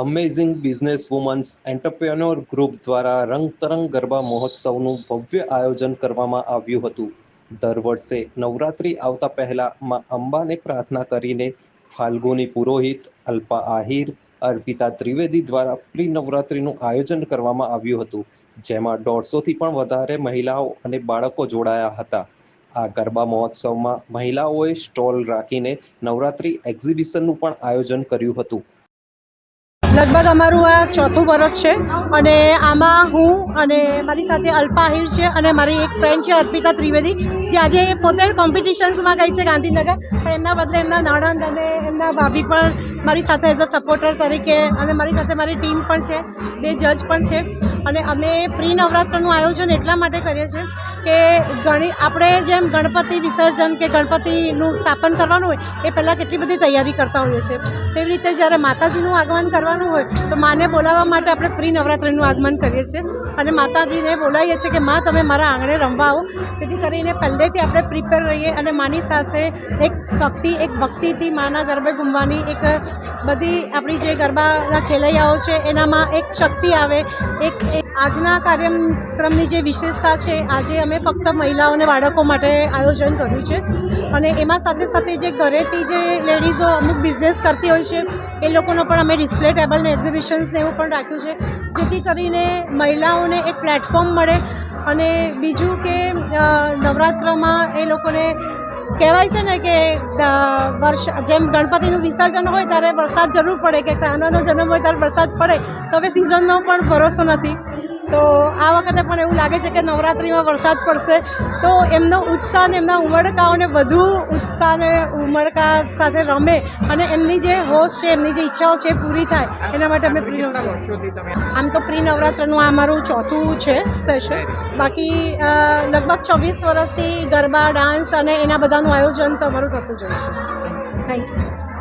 Amazing business womens entrepreneur group દ્વારા રંગતરંગ ગરબા મહોત્સવનું ભવ્ય આયોજન કરવામાં આવ્યું હતું. દર વર્ષે નવરાત્રિ આવતા પહેલા માં અંબાને પ્રાર્થના કરીને ફાલ્ગુની પુરોહિત અલ્પા આહિર, અર્પિતા ત્રિવેદી દ્વારા પ્રી નવરાત્રિનું આયોજન કરવામાં આવ્યું હતું, જેમાં દોઢસોથી પણ વધારે મહિલાઓ અને બાળકો જોડાયા હતા. આ ગરબા મહોત્સવમાં મહિલાઓએ સ્ટોલ રાખીને નવરાત્રિ એક્ઝિબિશનનું પણ આયોજન કર્યું હતું. લગભગ અમારું આ ચોથું વર્ષ છે અને આમાં હું અને મારી સાથે અલ્પા આહિર છે અને મારી એક ફ્રેન્ડ છે અર્પિતા ત્રિવેદી. જે આજે પોતે કોમ્પિટિશન્સમાં ગઈ છે ગાંધીનગર. પણ એમના બદલે એમના નણંદ અને એમના ભાભી પણ મારી સાથે એઝ અ સપોર્ટર તરીકે અને મારી સાથે મારી ટીમ પણ છે. બે જજ પણ છે. અને અમે પ્રી નવરાત્રનું આયોજન એટલા માટે કરીએ છીએ કે ગણી, આપણે જેમ ગણપતિ વિસર્જન કે ગણપતિનું સ્થાપન કરવાનું હોય, એ પહેલાં કેટલી બધી તૈયારી કરતા હોઈએ છીએ. તેવી રીતે જ્યારે માતાજીનું આગમન કરવાનું હોય, તો માને બોલાવવા માટે આપણે પ્રી નવરાત્રિનું આગમન કરીએ છીએ. અને માતાજીને બોલાવીએ છીએ કે, માં, તમે મારા આંગણે રમવા આવો જેથી કરીને પહેલેથી આપણે પ્રિપેર રહીએ અને માની સાથે એક શક્તિ, એક ભક્તિથી માના ગરબે ઘૂમવાની એક બધી આપણી જે ગરબાના ખેલૈયાઓ છે, એનામાં એક શક્તિ આવે એક એક આજના કાર્યક્રમની જે વિશેષતા છે, આજે અમે ફક્ત મહિલાઓ અને બાળકો માટે આયોજન કર્યું છે. અને એમાં સાથે સાથે જે ઘરેથી જે લેડીઝો અમુક બિઝનેસ કરતી હોય છે, એ લોકોનો પણ અમે ડિસ્પ્લે ટેબલ એક્ઝિબિશન્સને એવું પણ રાખ્યું છે. જેથી કરીને મહિલાઓને એક પ્લેટફોર્મ મળે અને બીજું કે નવરાત્રમાં એ લોકોને કહેવાય છે ને કે વર્ષ, જેમ ગણપતિનું વિસર્જન હોય ત્યારે વરસાદ જરૂર પડે કે કાનાનો જન્મ હોય ત્યારે વરસાદ પડે, તો હવે સિઝનનો પણ ભરોસો નથી. તો આ વખતે પણ એવું લાગે છે કે નવરાત્રિમાં વરસાદ પડશે. તો એમનો ઉત્સાહ ને એમના ઉમળકાઓને વધુ ઉત્સાહ ને ઉમળકા સાથે રમે અને એમની જે હોશ છે એમની જે ઈચ્છાઓ છે પૂરી થાય. એના માટે અમે પ્રી આમ તો પ્રી નવરાત્રનું આ અમારું ચોથું છે સેશન બાકી લગભગ છવ્વીસ વર્ષથી ગરબા ડાન્સ અને એના બધાનું આયોજન તો અમારું થતું જ હોય છે. Thank you